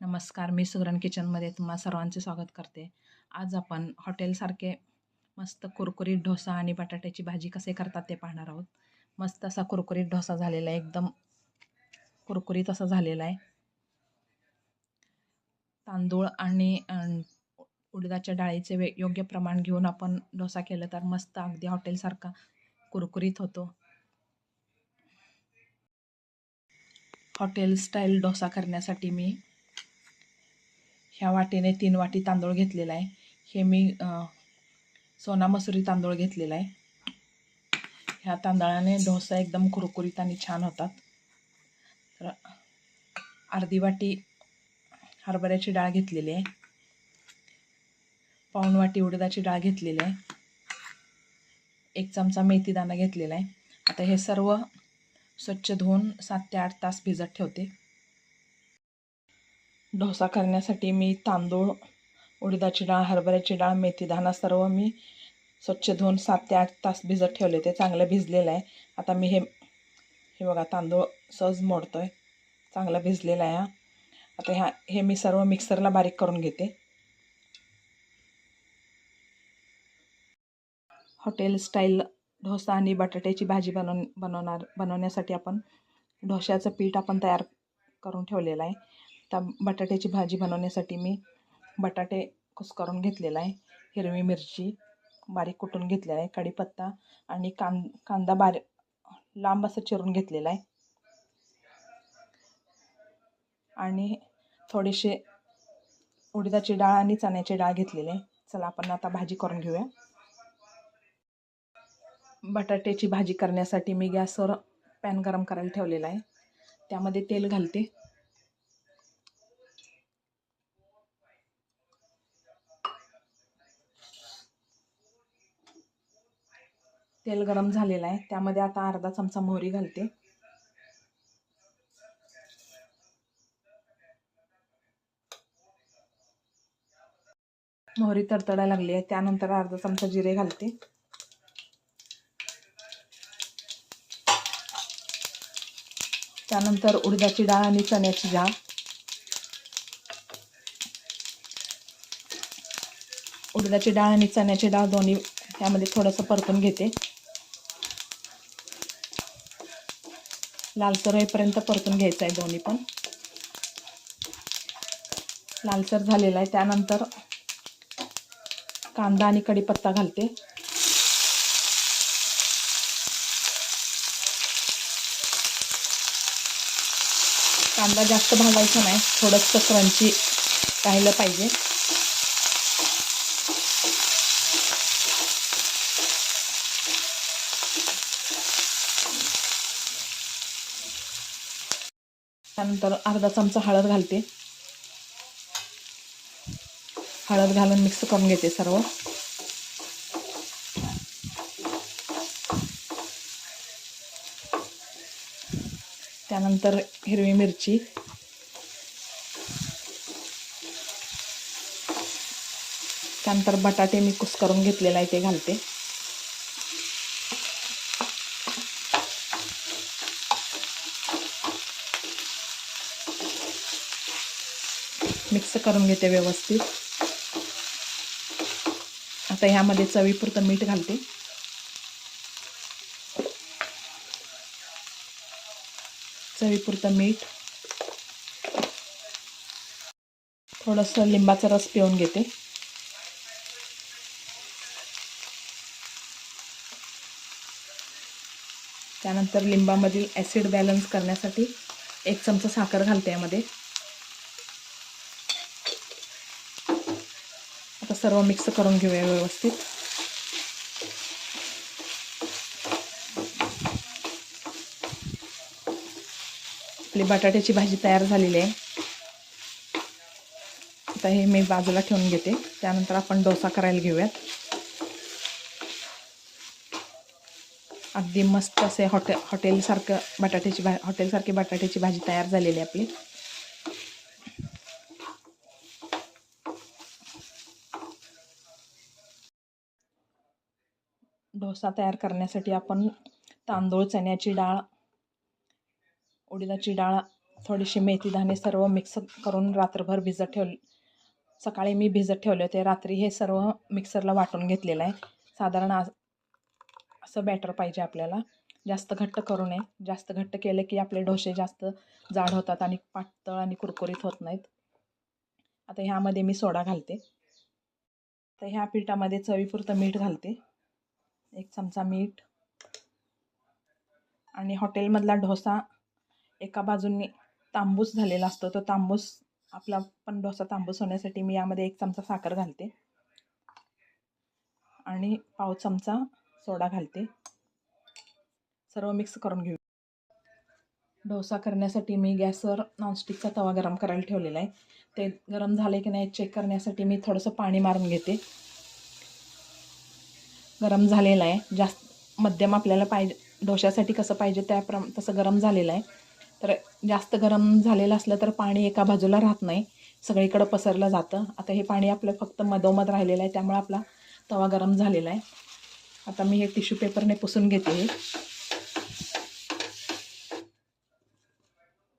नमस्कार मी सुगरण किचनमध्ये तुम्हा सर्वांचे स्वागत करते. आज आपण हॉटेलसारखे मस्त कुरकुरीत डोसा आणि बटाट्याची भाजी कसे करतात ते पाहणार आहोत. मस्त असा कुरकुरीत डोसा झालेला आहे एकदम कुरकुरीत असा झालेला आहे. तांदूळ आणि उडदाच्या डाळीचे वे योग्य प्रमाण घेऊन आपण डोसा केलं तर मस्त अगदी हॉटेलसारखा कुरकुरीत होतो. हॉटेल स्टाईल डोसा करण्यासाठी मी ह्या वाटीने तीन वाटी तांदूळ घेतलेला आहे. हे मी सोना मसुरी तांदूळ घेतलेला आहे. ह्या तांदळाने डोसा एकदम कुरकुरीत आणि छान होतात. तर अर्धी वाटी हरभऱ्याची डाळ घेतलेली आहे. पाऊण वाटी उडदाची डाळ घेतलेली आहे. एक चमचा मेथी दाणा घेतलेला आहे. आता हे सर्व स्वच्छ धुवून सात ते आठ तास भिजत ठेवते. डोसा करण्यासाठी मी तांदूळ उडदाची डाळ हरभऱ्याची डाळ मेथी दाणा सर्व मी स्वच्छ धुवून सात ते आठ तास भिजत ठेवले. ते चांगलं भिजलेलं आहे. आता मी हे हे बघा तांदूळ सहज मोडतो आहे चांगला भिजलेला आहे हा. आता ह्या हे मी सर्व मिक्सरला बारीक करून घेते. हॉटेल स्टाईल डोसा आणि बटाट्याची भाजी बनव बनवणार बनवण्यासाठी आपण डोशाचं पीठ आपण तयार करून ठेवलेलं आहे. त्या बटाट्याची भाजी बनवण्यासाठी मी बटाटे कुस्करून घेतलेला आहे. हिरवी मिरची बारीक कुटून घेतलेला आहे. कढीपत्ता आणि कां कांदा बारीक लांब असं चिरून घेतलेला आहे. आणि थोडेसे उडदाची डाळ आणि चण्याची डाळ घेतलेली आहे. चला आपण आता भाजी करून घेऊया. बटाट्याची भाजी करण्यासाठी मी गॅसवर पॅन गरम करायला ठेवलेला आहे. त्यामध्ये तेल घालते. तेल गरम झालेलं आहे. त्यामध्ये आता अर्धा चमचा मोहरी घालते. मोहरी तडतडा लागली आहे. त्यानंतर अर्धा चमचा जिरे घालते. त्यानंतर उडदाची डाळ आणि चण्याची डाळ. उडदाची डाळ आणि चण्याची डाळ दोन्ही त्यामध्ये थोडंसं परतून घेते. लालसर होईपर्यंत परतून घ्यायचं आहे दोन्ही पण. लालसर झालेला आहे. त्यानंतर कांदा आणि कढीपत्ता घालते. कांदा जास्त भाजायचा नाही. थोडंसं क्रंची राहिलं पाहिजे. त्यानंतर अर्धा चमचा हळद घालते. हळद घालून मिक्स करून घेते सर्व. त्यानंतर हिरवी मिरची. त्यानंतर बटाटे मी कुस करून घेतलेला आहे ते घालते. मिक्स करून घेते व्यवस्थित. आता ह्यामध्ये चवीपुरतं मीठ घालते. चवीपुरतं मीठ. थोडंसं लिंबाचा रस पिऊन घेते. त्यानंतर लिंबामधील ॲसिड बॅलन्स करण्यासाठी एक चमचा साखर घालते यामध्ये. सर्व मिक्स करून घेऊया व्यवस्थित. आपली बटाट्याची भाजी तयार झालेली आहे. आता हे मी बाजूला ठेवून घेते. त्यानंतर आपण डोसा करायला घेऊयात. अगदी मस्त असे हॉटे हॉटेलसारखं बटाट्याची भा हॉटेलसारखी बटाट्याची भाजी तयार झालेली आहे आपली. डोसा तयार करण्यासाठी आपण तांदूळ चण्याची डाळ उडीदाची डाळ थोडीशी मेथी दाणे सर्व मिक्स करून रात्रभर भिजत ठेवले. सकाळी मी भिजत ठेवले होते. रात्री हे सर्व मिक्सरला वाटून घेतलेलं आहे. साधारण आज असं बॅटर पाहिजे आपल्याला. जास्त घट्ट करू नये. जास्त घट्ट केले की आपले डोसे जास्त जाड होतात आणि पातळ आणि कुरकुरीत होत नाहीत. आता ह्यामध्ये मी सोडा घालते. तर ह्या पिठामध्ये चवीपुरतं मीठ घालते. एक चमचा मीठ. आणि हॉटेलमधला डोसा एका बाजूने तांबूस झालेला असतो. तो तांबूस आपला पण डोसा तांबूस होण्यासाठी मी यामध्ये एक चमचा साखर घालते. आणि पाव चमचा सोडा घालते. सर्व मिक्स करून घेऊ. डोसा करण्यासाठी मी गॅसवर नॉनस्टिकचा तवा गरम करायला ठेवलेला आहे. ते गरम झाले की नाही चेक करण्यासाठी मी थोडंसं पाणी मारून घेते. गरम झालेला आहे. जास्त मध्यम आपल्याला पाहिजे डोशासाठी कसं पाहिजे त्याप्रम तसं गरम झालेलं आहे. तर जास्त गरम झालेलं असलं तर पाणी एका बाजूला राहत नाही. सगळीकडं पसरलं जातं. आता हे पाणी आपलं फक्त मधोमध राहिलेलं आहे. त्यामुळे आपला तवा गरम झालेला आहे. आता मी हे टिश्यू पेपरने पुसून घेते. हे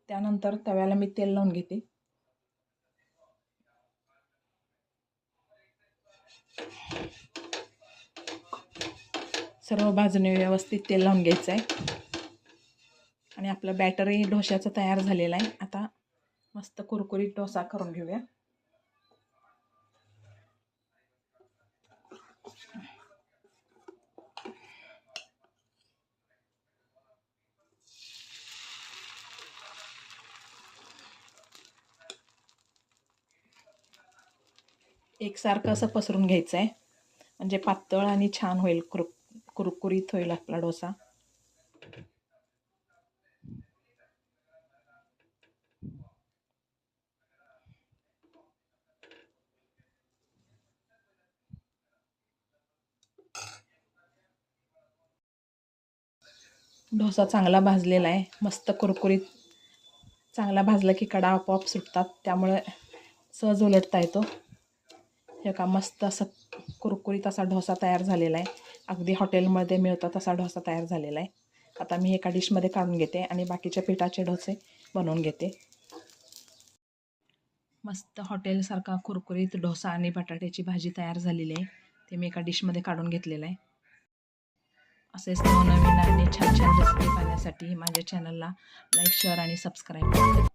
त्यानंतर तव्याला मी तेल लावून घेते. सर्व बाजूने व्यवस्थित तेल लावून घ्यायचं आहे आणि आपलं बॅटरी डोश्याचं तयार झालेलं आहे. आता मस्त कुरकुरीत डोसा करून घेऊया. एकसारखं असं पसरून घ्यायचं आहे म्हणजे पातळ आणि छान होईल कुर कुरकुरीत होईल आपला डोसा डोसा चांगला भाजलेला आहे. मस्त कुरकुरीत चांगला भाजला की कडा आपोआप सुटतात. त्यामुळे सहज उलटता येतो. हे का मस्त असं कुरकुरीत असा डोसा तयार झालेला आहे. अगदी हॉटेलमध्ये मिळतो तसा डोसा तयार झालेला आहे. आता मी एका डिशमध्ये काढून घेते आणि बाकीच्या पिठाचे डोसे बनवून घेते. मस्त हॉटेलसारखा कुरकुरीत डोसा आणि बटाट्याची भाजी तयार झालेली आहे. ते मी एका डिशमध्ये काढून घेतलेलं आहे. असेच नवनवीन आणि छान छान रेसिपी पाहण्यासाठी माझ्या चॅनलला लाईक शेअर आणि सबस्क्राईब करा.